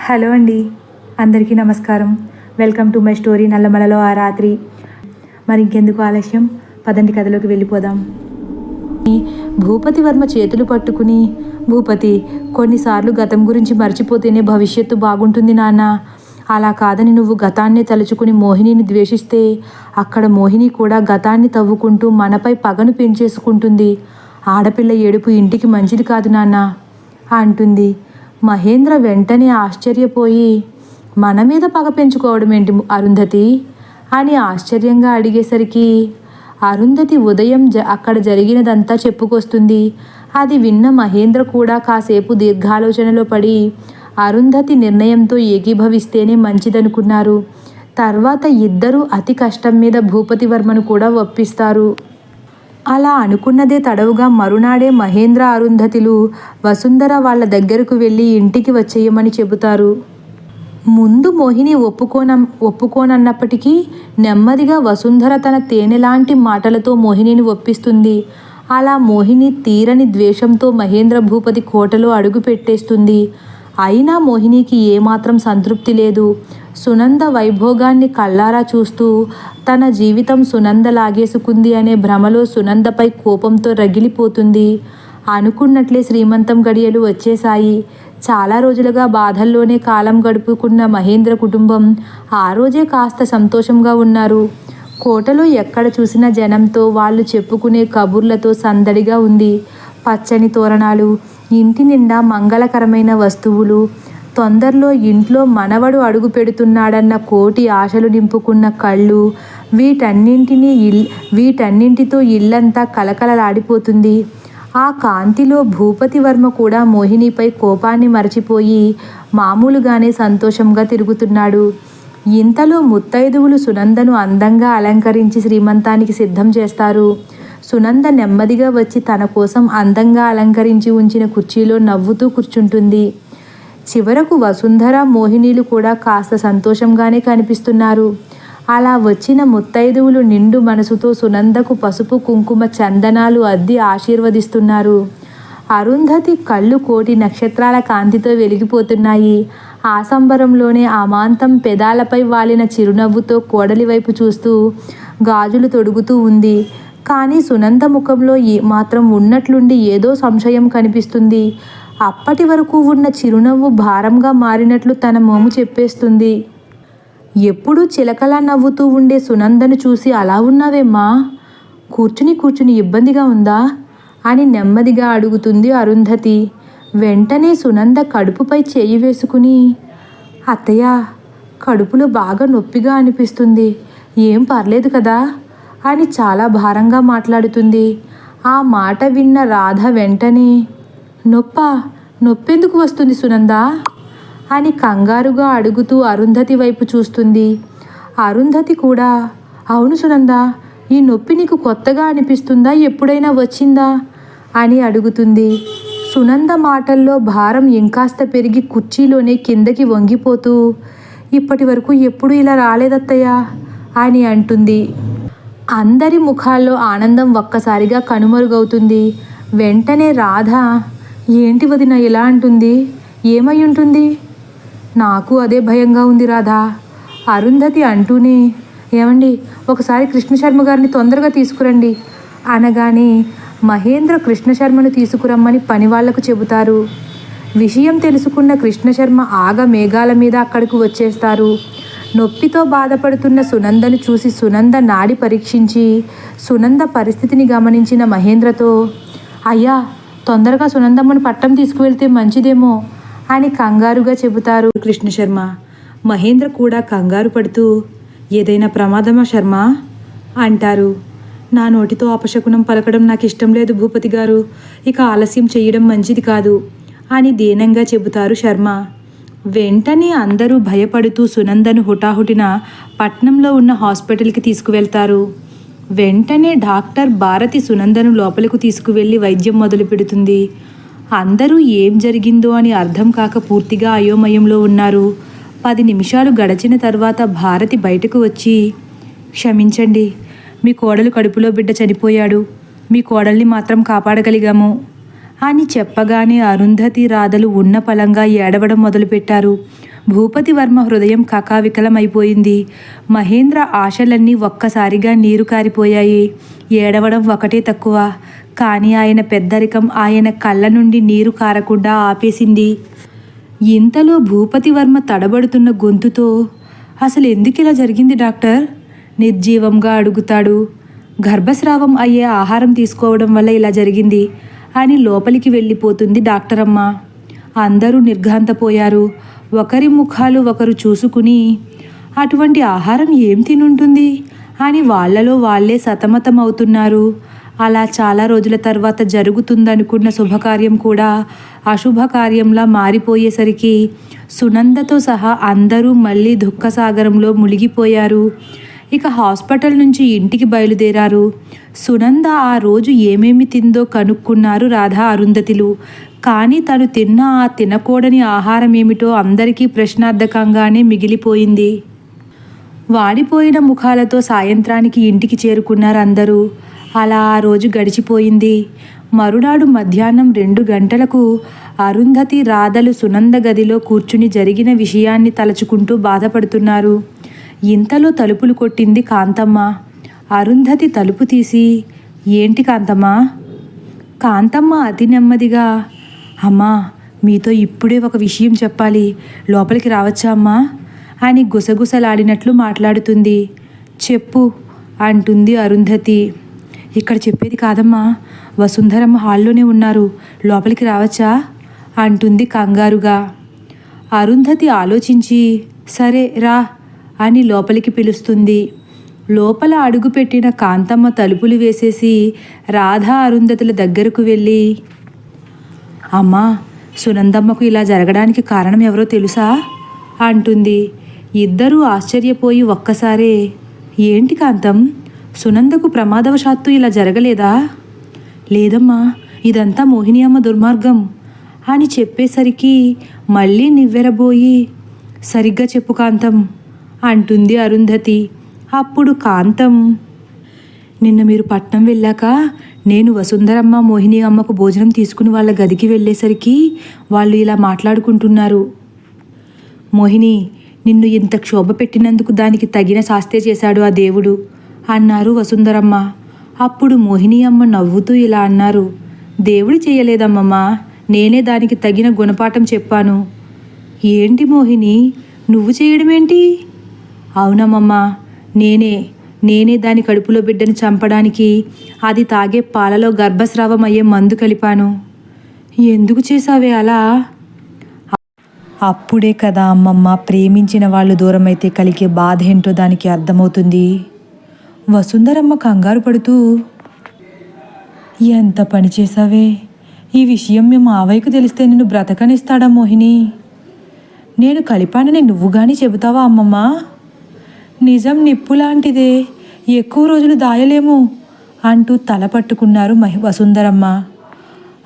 Hello అండి. అందరికీ నమస్కారం. వెల్కమ్ టు మై స్టోరీ నల్లమలలో ఆ రాత్రి. మరి ఇంకెందుకు ఆలస్యం? పదండి కథలోకి వెళ్ళిపోదాం. భూపతి వర్మ చేతులు పట్టుకుని భూపతి కొన్నిసార్లు గతం గురించి మర్చిపోతేనే భవిష్యత్తు బాగుంటుంది నాన్న. అలా కాదని నువ్వు గతాన్నే తలుచుకుని మోహినిని ద్వేషిస్తే అక్కడ మోహిని కూడా గతాన్ని తవ్వుకుంటూ మనపై పగను పెంచేసుకుంటుంది. ఆడపిల్ల ఏడుపు ఇంటికి మంచిది కాదు నాన్న అంటుంది. మహేంద్ర వెంటనే ఆశ్చర్యపోయి మన మీద పగ పెంచుకోవడం ఏంటి అరుంధతి? అని ఆశ్చర్యంగా అడిగేసరికి అరుంధతి ఉదయం జ అక్కడ జరిగినదంతా చెప్పుకొస్తుంది. అది విన్న మహేంద్ర కూడా కాసేపు దీర్ఘాలోచనలో పడి అరుంధతి నిర్ణయంతో ఏకీభవిస్తేనే మంచిదనుకున్నారు. తర్వాత ఇద్దరూ అతి కష్టం మీద భూపతి వర్మను కూడా ఒప్పిస్తారు. అలా అనుకున్నదే తడవుగా మరునాడే మహేంద్ర అరుంధతిలు వసుంధర వాళ్ళ దగ్గరకు వెళ్ళి ఇంటికి వచ్చేయమని చెబుతారు. ముందు మోహిని ఒప్పుకోన ఒప్పుకోనన్నప్పటికీ నెమ్మదిగా వసుంధర తన తేనెలాంటి మాటలతో మోహినిని ఒప్పిస్తుంది. అలా మోహిని తీరని ద్వేషంతో మహేంద్ర భూపతి కోటలో అడుగు పెట్టేస్తుంది. అయినా మోహినికి ఏమాత్రం సంతృప్తి లేదు. సునంద వైభోగాన్ని కళ్ళారా చూస్తూ తన జీవితం సునంద లాగేసుకుంది అనే భ్రమలో సునందపై కోపంతో రగిలిపోతుంది. అనుకున్నట్లే శ్రీమంతం గడియలు వచ్చేశాయి. చాలా రోజులుగా బాధల్లోనే కాలం గడుపుకున్న మహేంద్ర కుటుంబం ఆ రోజే కాస్త సంతోషంగా ఉన్నారు. కోటలో ఎక్కడ చూసిన జనంతో వాళ్ళు చెప్పుకునే కబుర్లతో సందడిగా ఉంది. పచ్చని తోరణాలు ఇంటి నిండా మంగళకరమైన వస్తువులు. తొందరలో ఇంట్లో మనవడు అడుగు పెడుతున్నాడన్న కోటి ఆశలు నింపుకున్న కళ్ళు. వీటన్నింటినీ ఇల్ వీటన్నింటితో ఇల్లంతా కలకలలాడిపోతుంది ఆ కాంతిలో భూపతి వర్మ కూడా మోహినిపై కోపాన్ని మరచిపోయి మామూలుగానే సంతోషంగా తిరుగుతున్నాడు. ఇంతలో ముత్తైదువులు సునందను అందంగా అలంకరించి శ్రీమంతానికి సిద్ధం చేస్తారు. సునంద నెమ్మదిగా వచ్చి తన కోసం అందంగా అలంకరించి ఉంచిన కుర్చీలో నవ్వుతూ కూర్చుంటుంది. చివరకు వసుంధర మోహినీలు కూడా కాస్త సంతోషంగానే కనిపిస్తున్నారు. అలా వచ్చిన ముత్తైదువులు నిండు మనసుతో సునందకు పసుపు కుంకుమ చందనాలు అద్ది ఆశీర్వదిస్తున్నారు. అరుంధతి కళ్ళు కోటి నక్షత్రాల కాంతితో వెలిగిపోతున్నాయి. ఆసంబరంలోనే అమాంతం పెదాలపై వాలిన చిరునవ్వుతో కోడలి వైపు చూస్తూ గాజులు తొడుగుతూ ఉంది. కానీ సునంద ముఖంలో ఏ మాత్రం ఉన్నట్లుండి ఏదో సంశయం కనిపిస్తుంది. అప్పటి వరకు ఉన్న చిరునవ్వు భారంగా మారినట్లు తన మోము చెప్పేస్తుంది. ఎప్పుడూ చిలకలా నవ్వుతూ ఉండే సునందను చూసి అలా ఉన్నావేమ్మా? కూర్చుని కూర్చుని ఇబ్బందిగా ఉందా? అని నెమ్మదిగా అడుగుతుంది అరుంధతి. వెంటనే సునంద కడుపుపై చేయి వేసుకుని అత్తయ్య కడుపులో బాగా నొప్పిగా అనిపిస్తుంది. ఏం పర్లేదు కదా? అని చాలా భారంగా మాట్లాడుతుంది. ఆ మాట విన్న రాధ వెంటనే నొప్ప? నొప్పెందుకు వస్తుంది సునంద? అని కంగారుగా అడుగుతూ అరుంధతి వైపు చూస్తుంది. అరుంధతి కూడా అవును సునంద ఈ నొప్పి నీకు కొత్తగా అనిపిస్తుందా? ఎప్పుడైనా వచ్చిందా? అని అడుగుతుంది. సునంద మాటల్లో భారం ఇంకాస్త పెరిగి కుర్చీలోనే కిందకి వంగిపోతూ ఇప్పటి వరకు ఎప్పుడు ఇలా రాలేదత్తయ్యా? అని అంటుంది. అందరి ముఖాల్లో ఆనందం ఒక్కసారిగా కనుమరుగవుతుంది. వెంటనే రాధ ఏంటి వదిన ఇలా అంటుంది? ఏమై ఉంటుంది? నాకు అదే భయంగా ఉంది రాధా. అరుంధతి అంటూనే ఏమండి ఒకసారి కృష్ణశర్మ గారిని తొందరగా తీసుకురండి. అనగానే మహేంద్ర కృష్ణశర్మను తీసుకురమ్మని పని వాళ్ళకు చెబుతారు. విషయం తెలుసుకున్న కృష్ణశర్మ ఆగ మేఘాల మీద అక్కడికి వచ్చేస్తారు. నొప్పితో బాధపడుతున్న సునందను చూసి సునంద నాడి పరీక్షించి సునంద పరిస్థితిని గమనించిన మహేంద్రతో అయ్యా తొందరగా సునందమ్మను పట్టం తీసుకువెళ్తే మంచిదేమో అని కంగారుగా చెబుతారు కృష్ణ శర్మ. మహేంద్ర కూడా కంగారు పడుతూ ఏదైనా ప్రమాదమా శర్మ? అంటారు. నా నోటితో అపశకునం పలకడం నాకు ఇష్టం లేదు భూపతి గారు. ఇక ఆలస్యం చేయడం మంచిది కాదు అని దీనంగా చెబుతారు శర్మ. వెంటనే అందరూ భయపడుతూ సునందను హుటాహుటిన పట్నంలో ఉన్న హాస్పిటల్కి తీసుకువెళ్తారు. వెంటనే డాక్టర్ భారతి సునందను లోపలికి తీసుకువెళ్ళి వైద్యం మొదలు పెడుతుంది. అందరూ ఏం జరిగిందో అని అర్థం కాక పూర్తిగా అయోమయంలో ఉన్నారు. పది నిమిషాలు గడిచిన తర్వాత భారతి బయటకు వచ్చి క్షమించండి మీ కోడలు కడుపులో బిడ్డ చనిపోయాడు. మీ కోడల్ని మాత్రం కాపాడగలిగాము. అని చెప్పగానే అరుంధతి రాధలు ఉన్న పలంగా ఏడవడం మొదలుపెట్టారు. భూపతి వర్మ హృదయం కకావికలమైపోయింది. మహేంద్ర ఆశలన్నీ ఒక్కసారిగా నీరు కారిపోయాయి. ఏడవడం ఒకటే తక్కువ. కానీ ఆయన పెద్దరికం ఆయన కళ్ళ నుండి నీరు కారకుండా ఆపేసింది. ఇంతలో భూపతి వర్మ తడబడుతున్న గొంతుతో అసలు ఎందుకు ఇలా జరిగింది డాక్టర్? నిర్జీవంగా అడుగుతాడు. గర్భస్రావం అయ్యే ఆహారం తీసుకోవడం వల్ల ఇలా జరిగింది. అని లోపలికి వెళ్ళిపోతుంది డాక్టర్ అమ్మ అందరూ నిర్ఘాంతపోయారు. ఒకరి ముఖాలు ఒకరు చూసుకుని అటువంటి ఆహారం ఏం తినుంటుంది? అని వాళ్ళలో వాళ్ళే సతమతమవుతున్నారు. అలా చాలా రోజుల తర్వాత జరుగుతుందనుకున్న శుభకార్యం కూడా అశుభకార్యంలా మారిపోయేసరికి సునందతో సహా అందరూ మళ్ళీ దుఃఖసాగరంలో మునిగిపోయారు. ఇక హాస్పిటల్ నుంచి ఇంటికి బయలుదేరారు. సునంద ఆ రోజు ఏమేమి తిందో కనుక్కున్నారు రాధా అరుంధతిలు. కానీ తను తిన్న ఆ తినకూడని ఆహారం ఏమిటో అందరికీ ప్రశ్నార్థకంగానే మిగిలిపోయింది. వాడిపోయిన ముఖాలతో సాయంత్రానికి ఇంటికి చేరుకున్నారు అందరూ. అలా ఆ రోజు గడిచిపోయింది. మరునాడు మధ్యాహ్నం రెండు గంటలకు అరుంధతి రాధలు సునంద గదిలో కూర్చుని జరిగిన విషయాన్ని తలుచుకుంటూ బాధపడుతున్నారు. ఇంతలో తలుపులు కొట్టింది కాంతమ్మ. అరుంధతి తలుపు తీసి ఏంటి కాంతమ్మ? కాంతమ్మ అతి నెమ్మదిగా. అమ్మా మీతో ఇప్పుడే ఒక విషయం చెప్పాలి. లోపలికి రావచ్చా అమ్మా? అని గుసగుసలాడినట్లు మాట్లాడుతుంది. చెప్పు అంటుంది అరుంధతి. ఇక్కడ చెప్పేది కాదమ్మా. వసుంధరమ్మ హాల్లోనే ఉన్నారు. లోపలికి రావచ్చా? అంటుంది కంగారుగా. అరుంధతి ఆలోచించి సరే రా. అని లోపలికి పిలుస్తుంది. లోపల అడుగుపెట్టిన కాంతమ్మ తలుపులు వేసేసి రాధా అరుంధతుల దగ్గరకు వెళ్ళి అమ్మా సునందమ్మకు ఇలా జరగడానికి కారణం ఎవరో తెలుసా? అంటుంది. ఇద్దరూ ఆశ్చర్యపోయి ఒక్కసారే ఏంటి కాంతం? సునందకు ప్రమాదవశాత్తు ఇలా జరగలేదా? లేదమ్మా ఇదంతా మోహిని అమ్మ దుర్మార్గం అని చెప్పేసరికి మళ్ళీ నివ్వెరబోయి సరిగ్గా చెప్పు కాంతం అంటుంది అరుంధతి. అప్పుడు కాంతం నిన్న మీరు పట్నం వెళ్ళాక నేను వసుంధరమ్మ మోహిని అమ్మకు భోజనం తీసుకుని వాళ్ళ గదికి వెళ్ళేసరికి వాళ్ళు ఇలా మాట్లాడుకుంటున్నారు. మోహిని నిన్ను ఇంత క్షోభ పెట్టినందుకు దానికి తగిన శాస్తే చేశాడు ఆ దేవుడు అన్నారు వసుంధరమ్మ. అప్పుడు మోహిని అమ్మ నవ్వుతూ ఇలా అన్నారు. దేవుడు చేయలేదమ్మమ్మా నేనే దానికి తగిన గుణపాఠం చెప్పాను. ఏంటి మోహిని నువ్వు చేయడమేంటి? అవునమ్మమ్మా నేనే నేనే దాని కడుపులో బిడ్డని చంపడానికి అది తాగే పాలలో గర్భస్రావం అయ్యే మందు కలిపాను. ఎందుకు చేశావే అలా? అప్పుడే కదా అమ్మమ్మ ప్రేమించిన వాళ్ళు దూరమైతే కలిగే బాధ ఏంటో దానికి అర్థమవుతుంది. వసుంధరమ్మ కంగారు పడుతూ ఎంత పని చేసావే ఈ విషయం మేము ఆవయ్యకు తెలిస్తే నిన్ను బ్రతకనిస్తాడా మోహిని? నేను కలిపానని నువ్వు కానీ చెబుతావా అమ్మమ్మ? నిజం నిప్పు లాంటిదే. ఎక్కువ రోజులు దాయలేము అంటూ తల పట్టుకున్నారు మహి వసుంధరమ్మ.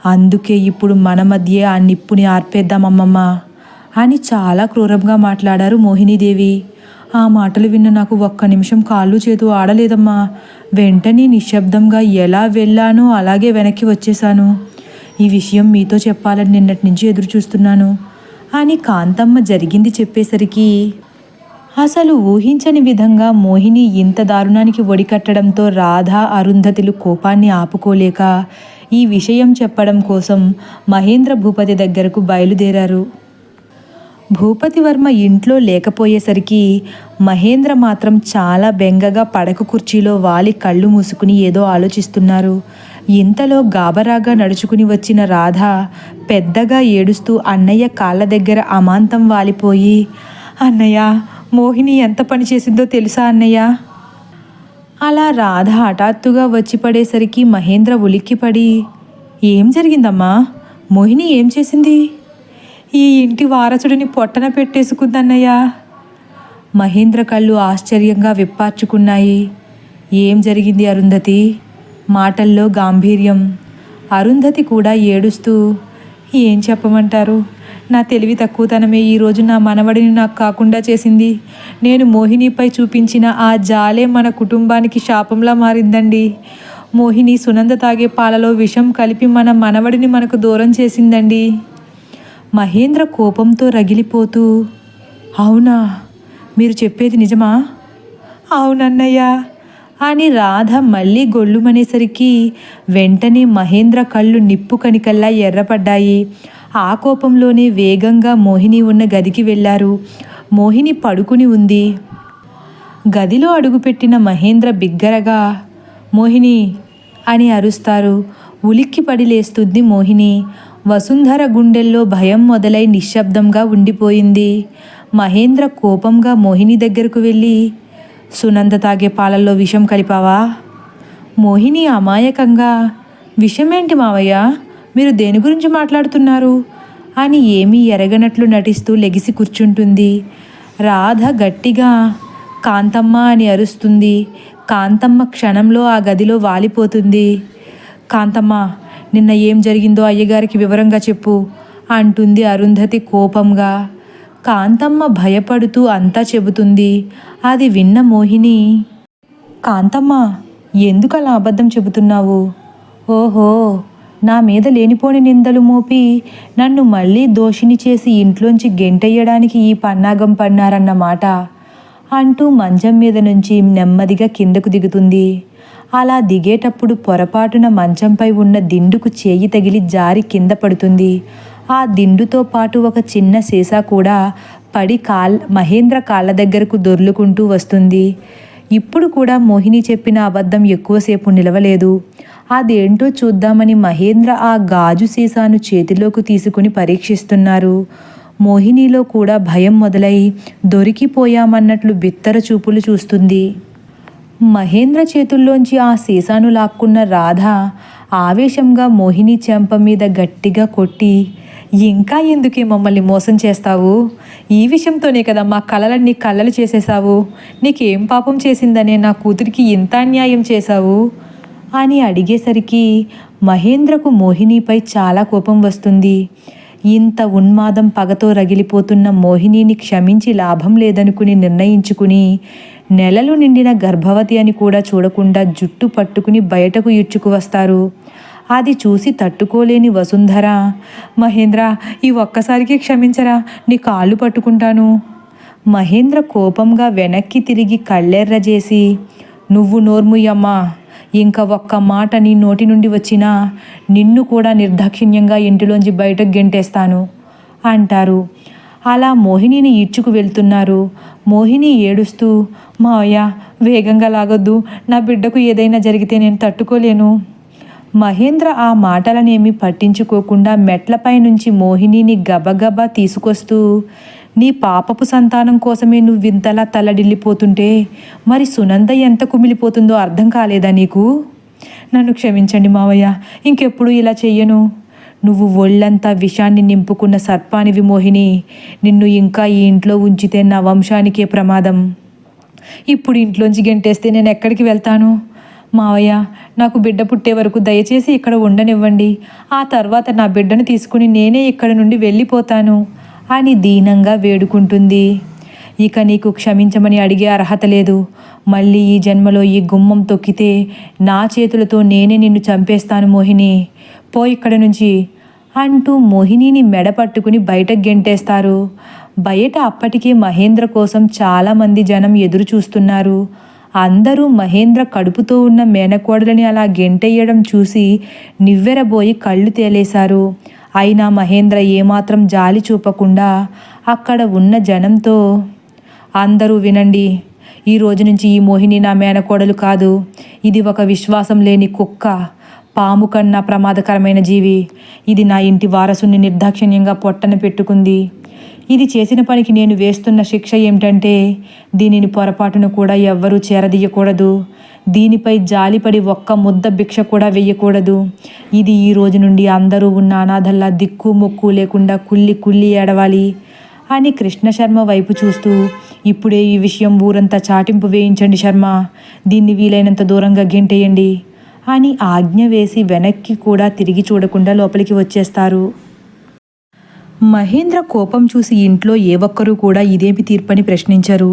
అందుకే ఇప్పుడు మన మధ్య ఆ నిప్పుని ఆర్పేద్దామమ్మమ్మ అని చాలా క్రూరంగా మాట్లాడారు మోహినీదేవి. ఆ మాటలు విన్న నాకు ఒక్క నిమిషం కాళ్ళు చేతు ఆడలేదమ్మా. వెంటనే నిశ్శబ్దంగా ఎలా వెళ్ళానో అలాగే వెనక్కి వచ్చేశాను. ఈ విషయం మీతో చెప్పాలని నిన్నటి నుంచి ఎదురు చూస్తున్నాను అని కాంతమ్మ జరిగింది చెప్పేసరికి అసలు ఊహించని విధంగా మోహిని ఇంత దారుణానికి ఒడికట్టడంతో రాధ అరుంధతులు కోపాన్ని ఆపుకోలేక ఈ విషయం చెప్పడం కోసం మహేంద్ర భూపతి దగ్గరకు బయలుదేరారు. భూపతి వర్మ ఇంట్లో లేకపోయేసరికి మహేంద్ర మాత్రం చాలా బెంగగా పడక కుర్చీలో వాలి కళ్ళు మూసుకుని ఏదో ఆలోచిస్తున్నారు. ఇంతలో గాబరాగా నడుచుకుని వచ్చిన రాధ పెద్దగా ఏడుస్తూ అన్నయ్య కాళ్ళ దగ్గర అమాంతం వాలిపోయి అన్నయ్య మోహిని ఎంత పని చేసిందో తెలుసా అన్నయ్య? అలా రాధ హఠాత్తుగా వచ్చి పడేసరికి మహేంద్ర ఉలిక్కిపడి ఏం జరిగిందమ్మా? మోహిని ఏం చేసింది? ఈ ఇంటి వారసుడిని పొట్టన పెట్టేసుకుందన్నయ్యా. మహేంద్ర కళ్ళు ఆశ్చర్యంగా విప్పార్చుకున్నాయి. ఏం జరిగింది అరుంధతి? మాటల్లో గాంభీర్యం. అరుంధతి కూడా ఏడుస్తూ ఏం చెప్పమంటారు? నా తెలివి తక్కువతనమే ఈరోజు నా మనవడిని నాకు కాకుండా చేసింది. నేను మోహినిపై చూపించిన ఆ జాలే మన కుటుంబానికి శాపంలా మారిందండి. మోహిని సునంద తాగే పాలలో విషం కలిపి మన మనవడిని మనకు దూరం చేసిందండి. మహేంద్ర కోపంతో రగిలిపోతూ అవునా? మీరు చెప్పేది నిజమా? అవునన్నయ్య. అని రాధ మళ్ళీ గొల్లుమనేసరికి వెంటనే మహేంద్ర కళ్ళు నిప్పు కణికల్లా ఎర్రపడ్డాయి. ఆ కోపంలోనే వేగంగా మోహిని ఉన్న గదికి వెళ్ళారు. మోహిని పడుకుని ఉంది. గదిలో అడుగుపెట్టిన మహేంద్ర బిగ్గరగా మోహిని అని అరుస్తారు. ఉలిక్కిపడి లేస్తుంది మోహిని. వసుంధర గుండెల్లో భయం మొదలై నిశ్శబ్దంగా ఉండిపోయింది. మహేంద్ర కోపంగా మోహిని దగ్గరకు వెళ్ళి సునంద తాగే పాలల్లో విషం కలిపావా? మోహిని అమాయకంగా విషమేంటి మావయ్య? మీరు దేని గురించి మాట్లాడుతున్నారు? అని ఏమీ ఎరగనట్లు నటిస్తూ లెగిసి కూర్చుంటుంది. రాధ గట్టిగా కాంతమ్మ అని అరుస్తుంది. కాంతమ్మ క్షణంలో ఆ గదిలో వాలిపోతుంది. కాంతమ్మ నిన్న ఏం జరిగిందో అయ్యగారికి వివరంగా చెప్పు అంటుంది అరుంధతి కోపంగా. కాంతమ్మ భయపడుతూ అంతా చెబుతుంది. అది విన్న మోహిని కాంతమ్మ ఎందుకు అలా అబద్ధం చెబుతున్నావు? ఓహో నా మీద లేనిపోని నిందలు మోపి నన్ను మళ్ళీ దోషిని చేసి ఇంట్లోంచి గెంటెయ్యడానికి ఈ పన్నాగం పన్నారన్నమాట అంటూ మంచం మీద నుంచి నెమ్మదిగా కిందకు దిగుతుంది. అలా దిగేటప్పుడు పొరపాటున మంచంపై ఉన్న దిండుకు చేయి తగిలి జారి కింద పడుతుంది. ఆ దిండుతో పాటు ఒక చిన్న సీసా కూడా పడి కాల్ మహేంద్ర కాళ్ళ దగ్గరకు దొర్లుకుంటూ వస్తుంది. ఇప్పుడు కూడా మోహిని చెప్పిన అబద్ధం ఎక్కువసేపు నిలవలేదు. అదేంటో చూద్దామని మహేంద్ర ఆ గాజు సీసాను చేతిలోకి తీసుకుని పరీక్షిస్తున్నారు. మోహినిలో కూడా భయం మొదలై దొరికిపోయామన్నట్లు బిత్తర చూపులు చూస్తుంది. మహేంద్ర చేతుల్లోంచి ఆ సీసాను లాక్కున్న రాధ ఆవేశంగా మోహిని చెంప మీద గట్టిగా కొట్టి ఇంకా ఎందుకే మమ్మల్ని మోసం చేస్తావు? ఈ విషయంతోనే కదా మా కళలన్నీ కళ్ళలు చేసేసావు నీకేం పాపం చేసిందనే నా కూతురికి ఇంత అన్యాయం చేశావు? అని అడిగేసరికి మహేంద్రకు మోహినిపై చాలా కోపం వస్తుంది. ఇంత ఉన్మాదం పగతో రగిలిపోతున్న మోహినిని క్షమించి లాభం లేదనుకుని నిర్ణయించుకుని నెలలు నిండిన గర్భవతి అని కూడా చూడకుండా జుట్టు పట్టుకుని బయటకు ఇడ్చుకు వస్తారు. అది చూసి తట్టుకోలేని వసుంధర మహేంద్ర ఈ ఒక్కసారికి క్షమించరా నీ కాళ్ళు పట్టుకుంటాను. మహేంద్ర కోపంగా వెనక్కి తిరిగి కళ్ళెర్ర చేసి నువ్వు నోర్ముయ్యమ్మా ఇంకా ఒక్క మాట నీ నోటి నుండి వచ్చినా నిన్ను కూడా నిర్దాక్షిణ్యంగా ఇంటిలోంచి బయటకు గెంటేస్తాను అంటారు. అలా మోహినిని ఈడ్చుకు వెళ్తున్నారు. మోహిని ఏడుస్తూ మావయ్య వేగంగా లాగొద్దు. నా బిడ్డకు ఏదైనా జరిగితే నేను తట్టుకోలేను. మహేంద్ర ఆ మాటలనేమి పట్టించుకోకుండా మెట్లపై నుంచి మోహినిని గబగబా తీసుకొస్తూ నీ పాపపు సంతానం కోసమే నువ్వు ఇంతలా తల్లడిల్లిపోతుంటే మరి సునంద ఎంత కుమిలిపోతుందో అర్థం కాలేదా నీకు? నన్ను క్షమించండి మావయ్య ఇంకెప్పుడు ఇలా చెయ్యను. నువ్వు ఒళ్ళంతా విషాన్ని నింపుకున్న సర్పానివి మోహిని నిన్ను ఇంకా ఈ ఇంట్లో ఉంచితే నా వంశానికే ప్రమాదం. ఇప్పుడు ఇంట్లోంచి గెంటేస్తే నేను ఎక్కడికి వెళ్తాను? మావయ్య నాకు బిడ్డ పుట్టే వరకు దయచేసి ఇక్కడ ఉండనివ్వండి. ఆ తర్వాత నా బిడ్డను తీసుకుని నేనే ఇక్కడ నుండి వెళ్ళిపోతాను. అని దీనంగా వేడుకుంటుంది. ఇక నీకు క్షమించమని అడిగే అర్హత లేదు. మళ్ళీ ఈ జన్మలో ఈ గుమ్మం తొక్కితే నా చేతులతో నేనే నిన్ను చంపేస్తాను మోహిని. పో ఇక్కడ నుంచి అంటూ మోహినిని మెడ పట్టుకుని బయటకు గెంటేస్తారు. బయట అప్పటికే మహేంద్ర కోసం చాలామంది జనం ఎదురు చూస్తున్నారు అందరూ మహేంద్ర కడుపుతో ఉన్న మేనకోడలని అలా గెంటెయ్యడం చూసి నివ్వెరబోయి కళ్ళు తేలేశారు. అయినా మహేంద్ర ఏమాత్రం జాలి చూపకుండా అక్కడ ఉన్న జనంతో అందరూ వినండి ఈ రోజు నుంచి ఈ మోహిని నా మేనకోడలు కాదు. ఇది ఒక విశ్వాసం లేని కుక్క పాము కన్నా ప్రమాదకరమైన జీవి. ఇది నా ఇంటి వారసుని నిర్దాక్షిణ్యంగా పొట్టన పెట్టుకుంది. ఇది చేసిన పనికి నేను వేస్తున్న శిక్ష ఏమిటంటే దీనిని పొరపాటును కూడా ఎవ్వరూ చేరదీయకూడదు. దీనిపై జాలిపడి ఒక్క ముద్ద భిక్ష కూడా వేయకూడదు ఇది ఈ రోజు నుండి అందరూ ఉన్న అనాథల్లా దిక్కు మొక్కు లేకుండా కుల్లి కుల్లి ఏడవాలి అని కృష్ణ శర్మ వైపు చూస్తూ ఇప్పుడే ఈ విషయం ఊరంతా చాటింపు వేయించండి శర్మ. దీన్ని వీలైనంత దూరంగా గెంటేయండి అని ఆజ్ఞ వేసి వెనక్కి కూడా తిరిగి చూడకుండా లోపలికి వచ్చేస్తారు. మహేంద్ర కోపం చూసి ఇంట్లో ఏ ఒక్కరూ కూడా ఇదేమి తీర్పని ప్రశ్నించరు.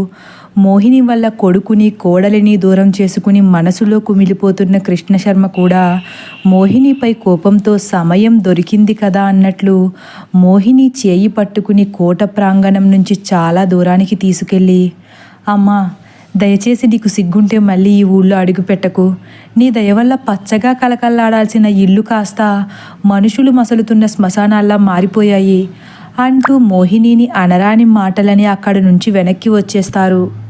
మోహిని వల్ల కొడుకుని కోడలిని దూరం చేసుకుని మనసులో కుమిలిపోతున్న కృష్ణశర్మ కూడా మోహినిపై కోపంతో సమయం దొరికింది కదా అన్నట్లు మోహిని చేయి పట్టుకుని కోట ప్రాంగణం నుంచి చాలా దూరానికి తీసుకెళ్ళి అమ్మా దయచేసి నీకు సిగ్గుంటే మళ్ళీ ఈ ఊళ్ళో అడుగుపెట్టకు నీ దయ వల్ల పచ్చగా కలకల్లాడాల్సిన ఇల్లు కాస్త మనుషులు మసలుతున్న శ్మశానాల్లా మారిపోయాయి అంటూ మోహినిని అనరాని మాటలని అక్కడి నుంచి వెనక్కి వచ్చేస్తారు.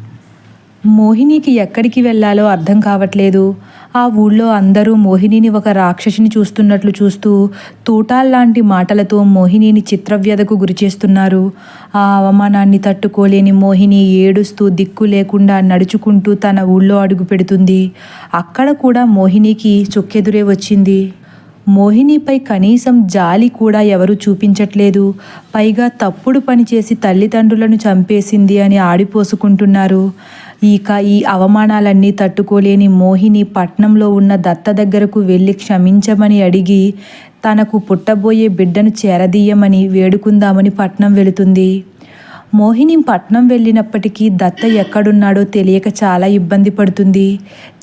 మోహినికి ఎక్కడికి వెళ్ళాలో అర్థం కావట్లేదు. ఆ ఊళ్ళో అందరూ మోహినిని ఒక రాక్షసిని చూస్తున్నట్లు చూస్తూ తూటాల్లాంటి మాటలతో మోహినిని చిత్రవ్యధకు గురిచేస్తున్నారు ఆ అవమానాన్ని తట్టుకోలేని మోహిని ఏడుస్తూ దిక్కు లేకుండా నడుచుకుంటూ తన ఊళ్ళో అడుగు పెడుతుంది. అక్కడ కూడా మోహినికి చుక్కెదురే వచ్చింది. మోహినిపై కనీసం జాలి కూడా ఎవరూ చూపించట్లేదు. పైగా తప్పుడు పని చేసి తల్లిదండ్రులను చంపేసింది అని ఆడిపోసుకుంటున్నారు. ఇక ఈ అవమానాలన్నీ తట్టుకోలేని మోహిని పట్నంలో ఉన్న దత్త దగ్గరకు వెళ్ళి క్షమించమని అడిగి తనకు పుట్టబోయే బిడ్డను చేరదీయమని వేడుకుందామని పట్నం వెళుతుంది. మోహిని పట్నం వెళ్ళినప్పటికీ దత్త ఎక్కడున్నాడో తెలియక చాలా ఇబ్బంది పడుతుంది.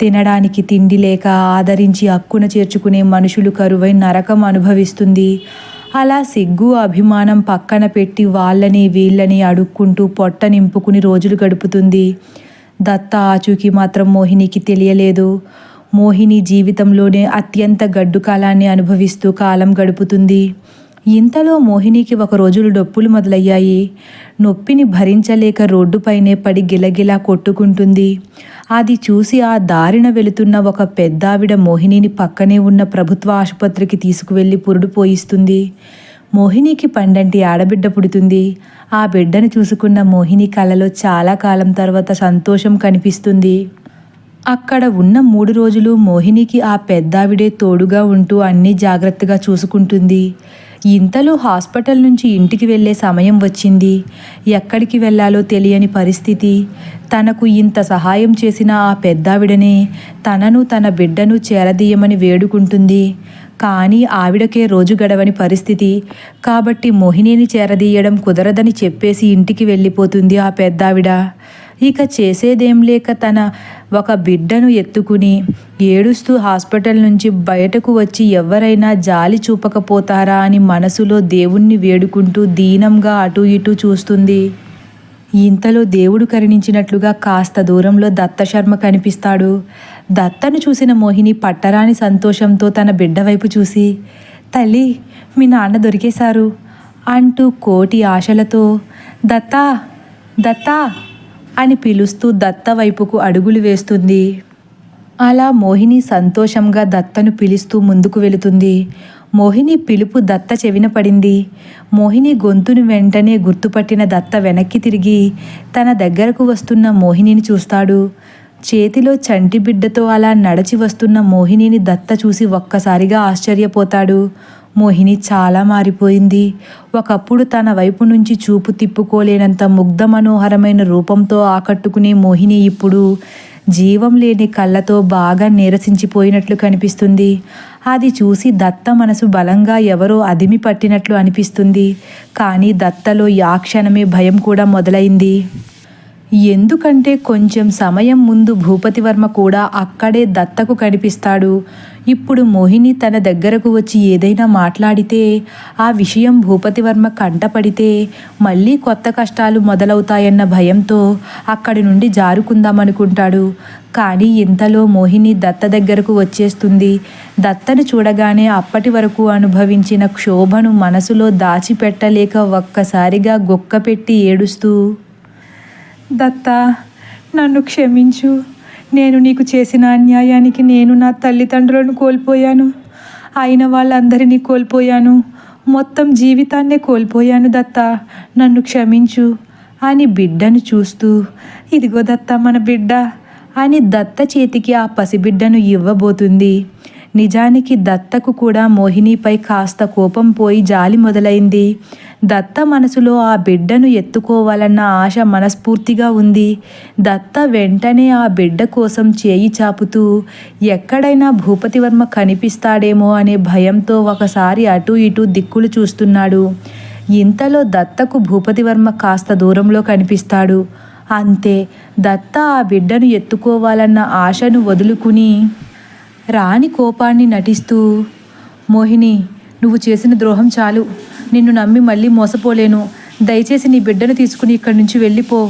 తినడానికి తిండి లేక ఆదరించి హక్కున చేర్చుకునే మనుషులు కరువై నరకం అనుభవిస్తుంది. అలా సిగ్గు అభిమానం పక్కన పెట్టి వాళ్ళని వీళ్ళని అడుక్కుంటూ పొట్ట నింపుకుని రోజులు గడుపుతుంది. దత్త ఆచూకీ మాత్రం మోహినికి తెలియలేదు. మోహిని జీవితంలోనే అత్యంత గడ్డు కాలాన్ని అనుభవిస్తూ కాలం గడుపుతుంది. ఇంతలో మోహినికి ఒక రోజులు నొప్పులు మొదలయ్యాయి. నొప్పిని భరించలేక రోడ్డుపైనే పడి గిలగిలా కొట్టుకుంటుంది. అది చూసి ఆ దారిన వెళుతున్న ఒక పెద్దావిడ మోహినిని పక్కనే ఉన్న ప్రభుత్వ ఆసుపత్రికి తీసుకువెళ్ళి పురుడు పోయిస్తుంది. మోహినికి పండంటి ఆడబిడ్డ పుడుతుంది. ఆ బిడ్డను చూసుకున్న మోహిని కళ్ళలో చాలా కాలం తర్వాత సంతోషం కనిపిస్తుంది. అక్కడ ఉన్న మూడు రోజులు మోహినికి ఆ పెద్దావిడే తోడుగా ఉంటూ అన్నీ జాగ్రత్తగా చూసుకుంటుంది. ఇంతలో హాస్పిటల్ నుంచి ఇంటికి వెళ్ళే సమయం వచ్చింది. ఎక్కడికి వెళ్ళాలో తెలియని పరిస్థితి. తనకు ఇంత సహాయం చేసిన ఆ పెద్దావిడనే తనను తన బిడ్డను చేరదీయమని వేడుకుంటుంది. కానీ ఆవిడకే రోజు గడవని పరిస్థితి. కాబట్టి మోహినిని చేరదీయడం కుదరదని చెప్పేసి ఇంటికి వెళ్ళిపోతుంది ఆ పెద్దావిడ. ఇక చేసేదేం లేక తన ఒక బిడ్డను ఎత్తుకుని ఏడుస్తూ హాస్పిటల్ నుంచి బయటకు వచ్చి ఎవరైనా జాలి చూపకపోతారా అని మనసులో దేవుణ్ణి వేడుకుంటూ దీనంగా అటు ఇటు చూస్తుంది. ఇంతలో దేవుడు కరుణించినట్లుగా కాస్త దూరంలో దత్తశర్మ కనిపిస్తాడు. దత్తను చూసిన మోహిని పట్టరాని సంతోషంతో తన బిడ్డ వైపు చూసి తల్లి మీ నాన్న దొరికేశారు అంటూ కోటి ఆశలతో దత్తా దత్తా అని పిలుస్తూ దత్త వైపుకు అడుగులు వేస్తుంది. అలా మోహిని సంతోషంగా దత్తను పిలుస్తూ ముందుకు వెళుతుంది. మోహిని పిలుపు దత్త చెవిన పడింది. మోహిని గొంతును వెంటనే గుర్తుపట్టిన దత్త వెనక్కి తిరిగి తన దగ్గరకు వస్తున్న మోహినిని చూస్తాడు. చేతిలో చంటి బిడ్డతో అలా నడచి వస్తున్న మోహినిని దత్త చూసి ఒక్కసారిగా ఆశ్చర్యపోతాడు. మోహిని చాలా మారిపోయింది. ఒకప్పుడు తన వైపు నుంచి చూపు తిప్పుకోలేనంత ముగ్ధ మనోహరమైన రూపంతో ఆకట్టుకునే మోహిని ఇప్పుడు జీవం లేని కళ్ళతో బాగా నీరసించిపోయినట్లు కనిపిస్తుంది. అది చూసి దత్త మనసు బలంగా ఎవరో అదిమి పట్టినట్లు అనిపిస్తుంది. కానీ దత్తలో యాక్షణమే భయం కూడా మొదలైంది. ఎందుకంటే కొంచెం సమయం ముందు భూపతివర్మ కూడా అక్కడే దత్తకు కనిపిస్తాడు. ఇప్పుడు మోహిని తన దగ్గరకు వచ్చి ఏదైనా మాట్లాడితే ఆ విషయం భూపతివర్మ కంటపడితే మళ్ళీ కొత్త కష్టాలు మొదలవుతాయన్న భయంతో అక్కడి నుండి జారుకుందామనుకుంటాడు. కానీ ఇంతలో మోహిని దత్త దగ్గరకు వచ్చేస్తుంది. దత్తను చూడగానే అప్పటి వరకు అనుభవించిన క్షోభను మనసులో దాచిపెట్టలేక ఒక్కసారిగా గొక్కపెట్టి ఏడుస్తూ దత్తా నన్ను క్షమించు. నేను నీకు చేసిన అన్యాయానికి నేను నా తల్లిదండ్రులను కోల్పోయాను. అయిన వాళ్ళందరినీ కోల్పోయాను. మొత్తం జీవితాన్నే కోల్పోయాను దత్తా. నన్ను క్షమించు అని బిడ్డను చూస్తూ ఇదిగో దత్త మన బిడ్డ అని దత్త చేతికి ఆ పసిబిడ్డను ఇవ్వబోతుంది. నిజానికి దత్తకు కూడా మోహినిపై కాస్త కోపం పోయి జాలి మొదలైంది. దత్త మనసులో ఆ బిడ్డను ఎత్తుకోవాలన్న ఆశ మనస్ఫూర్తిగా ఉంది. దత్త వెంటనే ఆ బిడ్డ కోసం చేయి చాపుతూ ఎక్కడైనా భూపతివర్మ కనిపిస్తాడేమో అనే భయంతో ఒకసారి అటు ఇటు దిక్కులు చూస్తున్నాడు. ఇంతలో దత్తకు భూపతివర్మ కాస్త దూరంలో కనిపిస్తాడు. అంతే దత్త ఆ బిడ్డను ఎత్తుకోవాలన్న ఆశను వదులుకుని రాణి కోపాన్ని నటిస్తూ మోహిని నువ్వు చేసిన ద్రోహం చాలు. నిన్ను నమ్మి మళ్ళీ మోసపోలేను. దయచేసి నీ బిడ్డను తీసుకుని ఇక్కడి నుంచి వెళ్ళిపో.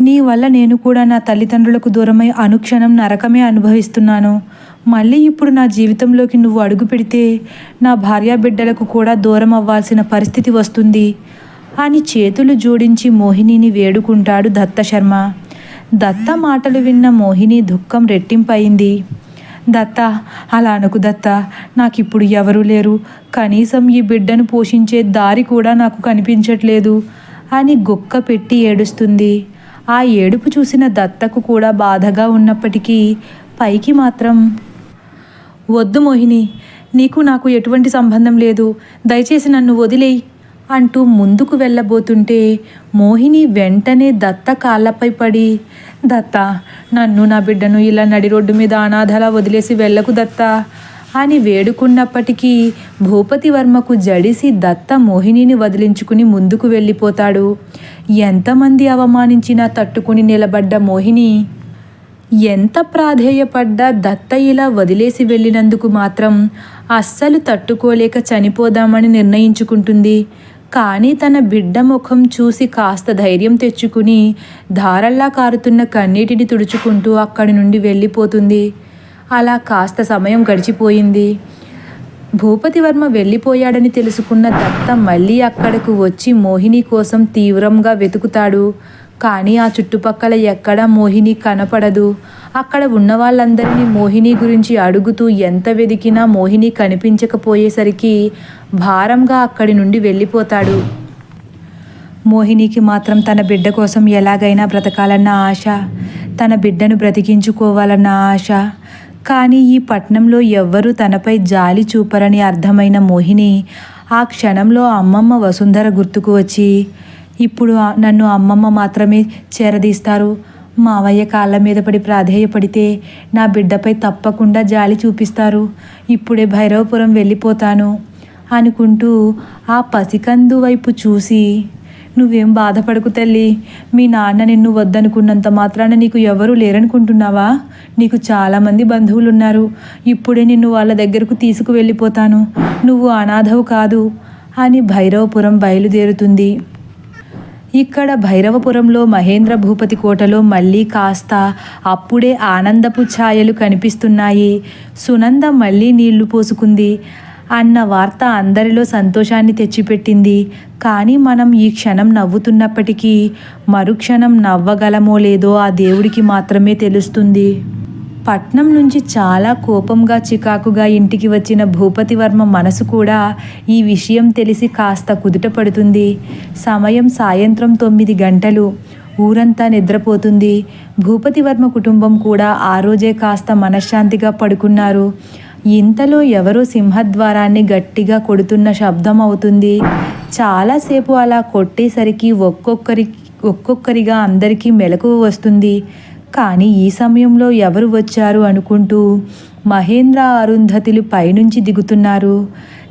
నీ వల్ల నేను కూడా నా తల్లిదండ్రులకు దూరమై అనుక్షణం నరకమే అనుభవిస్తున్నాను. మళ్ళీ ఇప్పుడు నా జీవితంలోకి నువ్వు అడుగు పెడితే నా భార్యా బిడ్డలకు కూడా దూరం అవ్వాల్సిన పరిస్థితి వస్తుంది అని చేతులు జోడించి మోహినిని వేడుకుంటాడు దత్త శర్మ. దత్త మాటలు విన్న మోహిని దుఃఖం రెట్టింపయింది. దత్త అలా అనుకు దత్త. నాకిప్పుడు ఎవరూ లేరు. కనీసం ఈ బిడ్డను పోషించే దారి కూడా నాకు కనిపించట్లేదు. అని గుక్క పెట్టి ఏడుస్తుంది. ఆ ఏడుపు చూసిన దత్తకు కూడా బాధగా ఉన్నప్పటికీ పైకి మాత్రం వద్దు మోహిని నీకు నాకు ఎటువంటి సంబంధం లేదు. దయచేసి నన్ను వదిలేయి అంటూ ముందుకు వెళ్ళబోతుంటే మోహిని వెంటనే దత్త కాళ్ళపై పడి దత్త నన్ను నా బిడ్డను ఇలా నడి రోడ్డు మీద అనాథలా వదిలేసి వెళ్ళకు దత్త అని వేడుకున్నప్పటికీ భూపతి వర్మకు జడిసి దత్త మోహినిని వదిలించుకుని ముందుకు వెళ్ళిపోతాడు. ఎంతమంది అవమానించినా తట్టుకుని నిలబడ్డ మోహిని ఎంత ప్రాధేయపడ్డా దత్త ఇలా వదిలేసి వెళ్ళినందుకు మాత్రం అస్సలు తట్టుకోలేక చనిపోదామని నిర్ణయించుకుంటుంది. కానీ తన బిడ్డ ముఖం చూసి కాస్త ధైర్యం తెచ్చుకుని ధారల్లా కారుతున్న కన్నీటిని తుడుచుకుంటూ అక్కడి నుండి వెళ్ళిపోతుంది. అలా కాస్త సమయం గడిచిపోయింది. భూపతివర్మ వెళ్ళిపోయాడని తెలుసుకున్న దత్త మళ్ళీ అక్కడకు వచ్చి మోహిని కోసం తీవ్రంగా వెతుకుతాడు. కానీ ఆ చుట్టుపక్కల ఎక్కడా మోహిని కనపడదు. అక్కడ ఉన్న వాళ్ళందరినీ మోహిని గురించి అడుగుతూ ఎంత వెదికినా మోహిని కనిపించకపోయేసరికి భారంగా అక్కడి నుండి వెళ్ళిపోతాడు. మోహినికి మాత్రం తన బిడ్డ కోసం ఎలాగైనా బ్రతకాలన్న ఆశ తన బిడ్డను బ్రతికించుకోవాలన్న ఆశ. కానీ ఈ పట్నంలో ఎవ్వరూ తనపై జాలి చూపరని అర్థమైన మోహిని ఆ క్షణంలో అమ్మమ్మ వసుంధర గుర్తుకు వచ్చి ఇప్పుడు నన్ను అమ్మమ్మ మాత్రమే చేరదీస్తారు. మావయ్య కాళ్ళ మీద పడి ప్రాధేయపడితే నా బిడ్డపై తప్పకుండా జాలి చూపిస్తారు. ఇప్పుడే భైరవపురం వెళ్ళిపోతాను అనుకుంటూ ఆ పసికందు వైపు చూసి నువ్వేం బాధపడకు తల్లి మీ నాన్న నిన్ను వద్దనుకున్నంత మాత్రాన నీకు ఎవరూ లేరనుకుంటున్నావా? నీకు చాలామంది బంధువులు ఉన్నారు ఇప్పుడే నిన్ను వాళ్ళ దగ్గరకు తీసుకువెళ్ళిపోతాను. నువ్వు అనాథవు కాదు అని భైరవపురం బయలుదేరుతుంది. ఇక్కడ భైరవపురంలో మహేంద్ర భూపతి కోటలో మళ్ళీ కాస్త అప్పుడే ఆనందపు ఛాయలు కనిపిస్తున్నాయి. సునంద మళ్ళీ నీళ్ళు పోసుకుంది. అన్న వార్త అందరిలో సంతోషాన్ని తెచ్చిపెట్టింది. కానీ మనం ఈ క్షణం నవ్వుతున్నప్పటికీ మరుక్షణం నవ్వగలమో లేదో ఆ దేవుడికి మాత్రమే తెలుస్తుంది. పట్నం నుంచి చాలా కోపంగా చికాకుగా ఇంటికి వచ్చిన భూపతివర్మ మనసు కూడా ఈ విషయం తెలిసి కాస్త కుదుట పడుతుంది సమయం సాయంత్రం తొమ్మిది గంటలు. ఊరంతా నిద్రపోతుంది. భూపతివర్మ కుటుంబం కూడా ఆ రోజే కాస్త మనశ్శాంతిగా పడుకున్నారు. ఇంతలో ఎవరో సింహద్వారాన్ని గట్టిగా కొడుతున్న శబ్దం అవుతుంది. చాలాసేపు అలా కొట్టేసరికి ఒక్కొక్కరి ఒక్కొక్కరిగా అందరికీ మెలకువ వస్తుంది. కానీ ఈ సమయంలో ఎవరు వచ్చారు అనుకుంటూ మహేంద్ర అరుంధతులు పైనుంచి దిగుతున్నారు.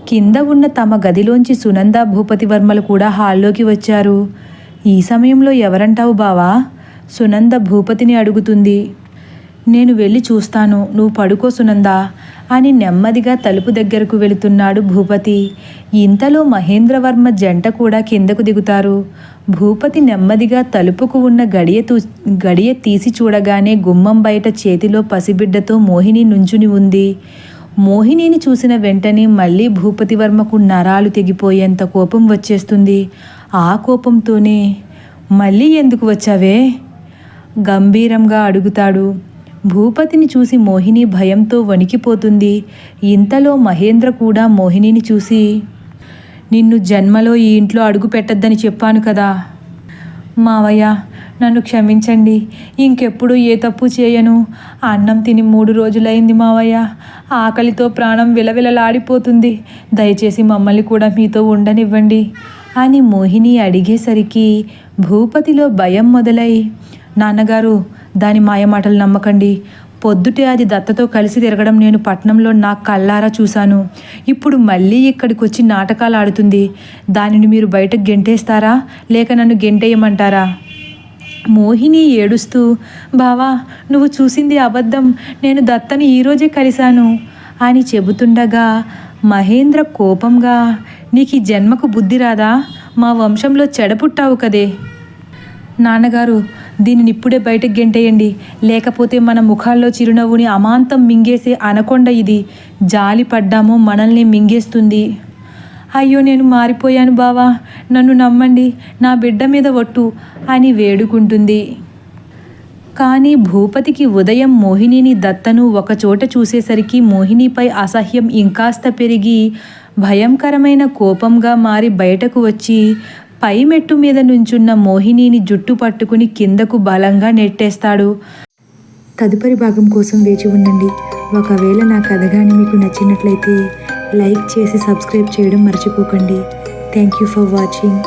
కింద ఉన్న తమ గదిలోంచి సునంద భూపతివర్మలు కూడా హాల్లోకి వచ్చారు. ఈ సమయంలో ఎవరంటావు బావా? సునంద భూపతిని అడుగుతుంది. నేను వెళ్ళి చూస్తాను. నువ్వు పడుకో సునందా. అని నెమ్మదిగా తలుపు దగ్గరకు వెళుతున్నాడు భూపతి. ఇంతలో మహేంద్రవర్మ జంట కూడా కిందకు దిగుతారు. భూపతి నెమ్మదిగా తలుపుకు ఉన్న గడియ తూ గడియ తీసి చూడగానే గుమ్మం బయట చేతిలో పసిబిడ్డతో మోహిని నుంచుని ఉంది. మోహినిని చూసిన వెంటనే మళ్ళీ భూపతివర్మకు నరాలు తెగిపోయేంత కోపం వచ్చేస్తుంది. ఆ కోపంతోనే మళ్ళీ ఎందుకు వచ్చావే? గంభీరంగా అడుగుతాడు. భూపతిని చూసి మోహిని భయంతో వణికిపోతుంది. ఇంతలో మహేంద్ర కూడా మోహినిని చూసి నిన్ను జన్మలో ఈ ఇంట్లో అడుగు పెట్టద్దని చెప్పాను కదా. మావయ్య నన్ను క్షమించండి. ఇంకెప్పుడు ఏ తప్పు చేయను. అన్నం తిని మూడు రోజులైంది మావయ్య. ఆకలితో ప్రాణం విలవిలలాడిపోతుంది. దయచేసి మమ్మల్ని కూడా మీతో ఉండనివ్వండి అని మోహిని అడిగేసరికి భూపతిలో భయం మొదలై నాన్నగారు దాని మాయమాటలు నమ్మకండి. పొద్దుటే అది దత్తతో కలిసి తిరగడం నేను పట్నంలో నా కళ్ళారా చూశాను. ఇప్పుడు మళ్ళీ ఇక్కడికి వచ్చి నాటకాలు ఆడుతుంది. దానిని మీరు బయటకు గెంటేస్తారా? లేక నన్ను గెంటేయమంటారా? మోహిని ఏడుస్తూ బావా నువ్వు చూసింది అబద్ధం. నేను దత్తని ఈరోజే కలిశాను. అని చెబుతుండగా మహేంద్ర కోపంగా నీకు ఈ జన్మకు బుద్ధి రాదా? మా వంశంలో చెడపుట్టావు కదే. నాన్నగారు దీనిని ఇప్పుడే బయటకు గెంటేయండి. లేకపోతే మన ముఖాల్లో చిరునవ్వుని అమాంతం మింగేసే అనకొండ ఇది. జాలి పడ్డామో మనల్ని మింగేస్తుంది. అయ్యో నేను మారిపోయాను బావా. నన్ను నమ్మండి. నా బిడ్డ మీద ఒట్టు అని వేడుకుంటుంది. కానీ భూపతికి ఉదయం మోహినిని దత్తను ఒకచోట చూసేసరికి మోహినిపై అసహ్యం ఇంకాస్త పెరిగి భయంకరమైన కోపంగా మారి బయటకు వచ్చి పై మెట్టు మీద నుంచున్న మోహినిని జుట్టు పట్టుకుని కిందకు బలంగా నెట్టేస్తాడు. తదుపరి భాగం కోసం వేచి ఉండండి. ఒకవేళ నా కథ కానీ మీకు నచ్చినట్లయితే లైక్ చేసి సబ్స్క్రైబ్ చేయడం మర్చిపోకండి. Thank you for watching.